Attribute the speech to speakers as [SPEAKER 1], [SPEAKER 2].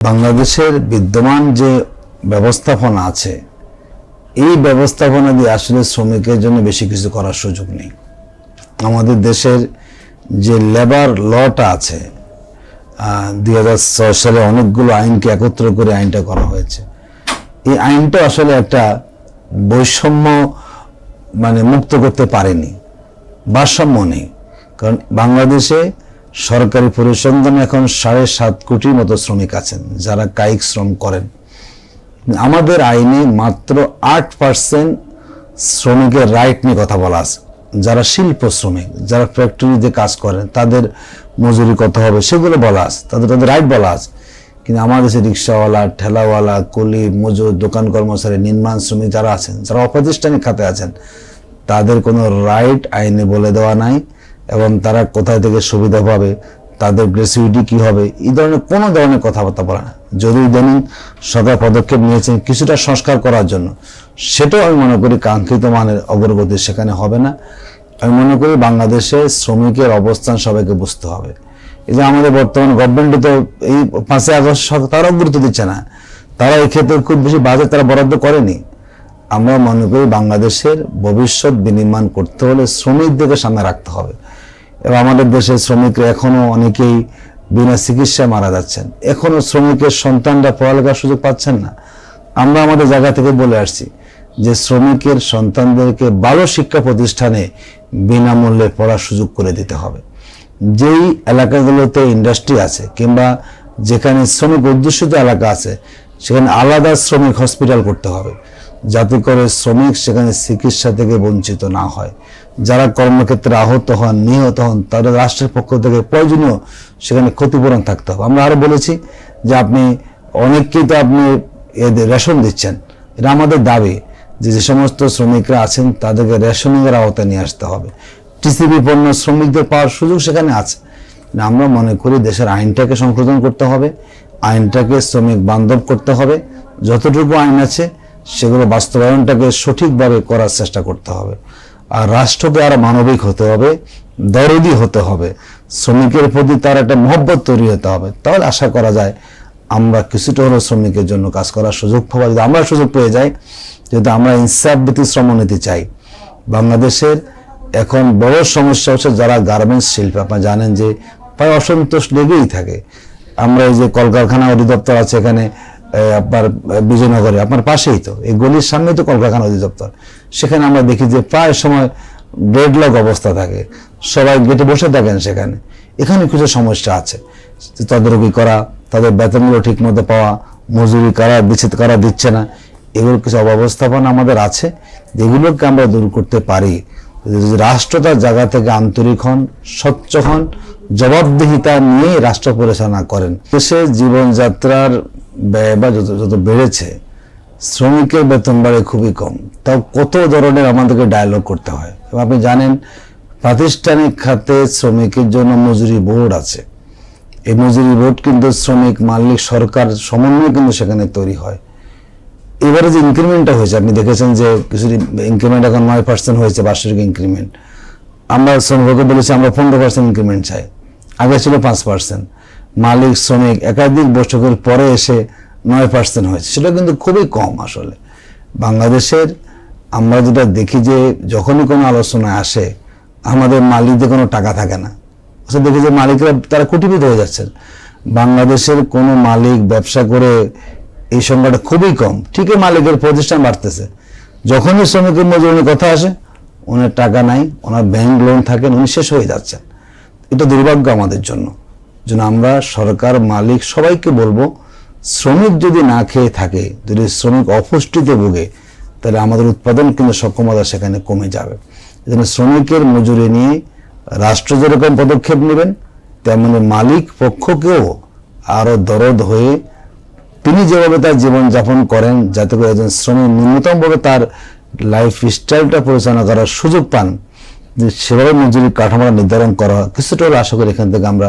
[SPEAKER 1] বাংলাদেশের বিদ্যমান যে ব্যবস্থাপনা আছে, এই ব্যবস্থাপনা দিয়ে আসলে শ্রমিকের জন্য বেশি কিছু করার সুযোগ নেই। আমাদের দেশের যে লেবার লটা আছে দুই হাজার ছয় সালে অনেকগুলো আইনকে একত্র করে আইনটা করা হয়েছে। এই আইনটা আসলে একটা বৈষম্য মানে মুক্ত করতে পারেনি, ভারসাম্য নেই। কারণ বাংলাদেশে সরকারি পরিসংখ্যানে এখন সাড়ে সাত কোটির মতো শ্রমিক আছেন, যারা কায়িক শ্রম করেন। আমাদের আইনে মাত্র আট পার্সেন্ট শ্রমিকের রাইট নিয়ে কথা বলা আছে। যারা শিল্প শ্রমিক, যারা ফ্যাক্টরিতে কাজ করেন, তাদের মজুরি কত হবে সেগুলো বলা আছে, তাদের তাদের রাইট বলা আছে। কিন্তু আমার দেশে রিক্সাওয়ালা, ঠেলাওয়ালা, কুলি, মজুর, দোকান কর্মচারী, নির্মাণ শ্রমিক যারা আছেন, যারা অপ্রাতিষ্ঠানিক খাতে আছেন, তাদের কোনো রাইট আইনে বলে দেওয়া নাই। এবং তারা কোথায় থেকে সুবিধা পাবে, তাদের গ্রেসিভিটি কি হবে, এই ধরনের কোনো ধরনের কথাবার্তা বলে না। যদি ইদানিং সরকার পদক্ষেপ নিয়েছেন কিছুটা সংস্কার করার জন্য, সেটাও আমি মনে করি কাঙ্ক্ষিত মানের অগ্রগতি সেখানে হবে না। আমি মনে করি বাংলাদেশে শ্রমিকের অবস্থান সবাইকে বুঝতে হবে। এই যে আমাদের বর্তমান গভর্নমেন্ট তো এই পাঁচই আগস্ট তারাও গুরুত্ব দিচ্ছে না। তারা এই ক্ষেত্রে খুব বেশি বাজেট তারা বরাদ্দ করেনি। আমরা মনে করি বাংলাদেশের ভবিষ্যৎ বিনির্মাণ করতে হলে শ্রমিকদেরকে সামনে রাখতে হবে। এবং আমাদের দেশের শ্রমিকরা এখনও অনেকেই বিনা চিকিৎসায় মারা যাচ্ছেন। এখনও শ্রমিকের সন্তানরা পড়ালেখার সুযোগ পাচ্ছেন না। আমরা আমাদের জায়গা থেকে বলে আসছি যে শ্রমিকের সন্তানদেরকে ভালো শিক্ষা প্রতিষ্ঠানে বিনামূল্যে পড়ার সুযোগ করে দিতে হবে। যেই এলাকাগুলোতে ইন্ডাস্ট্রি আছে কিংবা যেখানে শ্রমিক অধ্যুষিত এলাকা আছে, সেখানে আলাদা শ্রমিক হসপিটাল করতে হবে। যাতে করে শ্রমিক সেখানে চিকিৎসা থেকে বঞ্চিত না হয়। যারা কর্মক্ষেত্রে আহত হন, নিহত হন, তাদের রাষ্ট্রের পক্ষ থেকে প্রয়োজনীয় সেখানে ক্ষতিপূরণ থাকতে হবে। আমরা আরও বলেছি যে আপনি অনেককেই তো আপনি এদের রেশন দিচ্ছেন। এটা আমাদের দাবি যে যে সমস্ত শ্রমিকরা আছেন, তাদেরকে রেশনিংয়ের আওতায় নিয়ে আসতে হবে। টিসিবি পণ্য শ্রমিকদের পাওয়ার সুযোগ সেখানে আছে। আমরা মনে করি দেশের আইনটাকে সংশোধন করতে হবে, আইনটাকে শ্রমিক বান্ধব করতে হবে। যতটুকু আইন আছে সেগুলো বাস্তবায়নটাকে সঠিকভাবে করার চেষ্টা করতে হবে। আর রাষ্ট্রকে আরও মানবিক হতে হবে, দরদি হতে হবে, শ্রমিকের প্রতি তার একটা মহব্বত তৈরি হতে হবে। তাহলে আশা করা যায় আমরা কিছুটা হলেও শ্রমিকের জন্য কাজ করার সুযোগ পাবো। যদি আমরা সুযোগ পেয়ে যাই যেহেতু আমরা ইনসাফ ভিত্তিক শ্রমনীতি চাই, বাংলাদেশের এখন বড় সমস্যা হচ্ছে যারা গার্মেন্টস শিল্পে, আপনারা জানেন যে প্রায় অসন্তোষ লেগেই থাকে। আমরা এই যে কলকারখানা অধিদপ্তর আছে এখানে আপনার বিজয়নগরে আপনার পাশেই তো। এই গলির সামনেই তো কলকারখানা অধিদপ্তর। সেখানে আমরা দেখি যে প্রায় সময় ডেডলক অবস্থা থাকে। সবাই গেটে বসে থাকেন সেখানে। এখানে কিছু সমস্যা আছে। তদারকি করা, তাদের বেতনগুলো ঠিক মতো পাওয়া, মজুরি কারা দিচ্ছে কারা দিচ্ছে না। এগুলো কিছু অব্যবস্থাপনা আমাদের আছে। যেগুলোকে আমরা দূর করতে পারি। রাষ্ট্র তার জায়গা থেকে আন্তরিক হন, স্বচ্ছ হন, জবাবদিহিতা নিয়ে রাষ্ট্র পরিচালনা করেন। দেশে জীবনযাত্রার ব্যয় বা যত যত বেড়েছে, শ্রমিকের বেতন বাড়ে খুবই কম। তাও কত ধরনের আমাদেরকে ডায়লগ করতে হয়? এবং আপনি জানেন, প্রাতিষ্ঠানিক খাতে শ্রমিকের জন্য মজুরি বোর্ড আছে। এই মজুরি বোর্ড কিন্তু শ্রমিক, মালিক, সরকার সমন্বয় কিন্তু সেখানে তৈরি হয়। এবারে যে ইনক্রিমেন্টটা হয়েছে, আপনি দেখেছেন যে কিছু ইনক্রিমেন্ট এখন নয় পার্সেন্ট হয়েছে, বার্ষিক ইনক্রিমেন্ট আমরা শ্রমিককে বলেছি, আমরা পনেরো পার্সেন্ট ইনক্রিমেন্ট চাই। আগে ছিল পাঁচ পার্সেন্ট মালিক, শ্রমিক একাধিক বৈঠকের পরে এসে নয় পার্সেন্ট হয়েছে। সেটা কিন্তু খুবই কম আসলে। বাংলাদেশের আমরা যেটা দেখি যে যখনই কোনো আলোচনায় আসে, আমাদের মালিকদের কোনো টাকা থাকে না। অথচ দেখি যে মালিকরা তারা কোটিপতি হয়ে যাচ্ছেন। বাংলাদেশের কোনো মালিক ব্যবসা করে এই সংখ্যাটা খুবই কম। ঠিকই মালিকের প্রতিষ্ঠান বাড়তেছে। যখনই শ্রমিকের মজুরির কথা আসে, ওনার টাকা নাই, ওনার ব্যাংক লোন থাকেন উনি শেষ হয়ে যাচ্ছেন। এটা দুর্ভাগ্য আমাদের জন্য। যেন আমরা সরকার, মালিক সবাইকে বলব, শ্রমিক যদি না খেয়ে থাকে, যদি শ্রমিক অপুষ্টিতে ভোগে, তাহলে আমাদের উৎপাদন কিন্তু সক্ষমতা সেখানে কমে যাবে এজন্য শ্রমিকের মজুরি নিয়ে রাষ্ট্র যেরকম পদক্ষেপ নেবেন, তেমনি মালিক পক্ষকেও আরও দরদ হয়ে তিনি যেভাবে তার জীবনযাপন করেন, যাতে করে একজন শ্রমিক ন্যূনতমভাবে তার লাইফ স্টাইলটা পরিচালনা করার সুযোগ পান সেভাবে মজুরি কাঠামোটা নির্ধারণ করা। কিছুটা হলে আশা করি এখান থেকে আমরা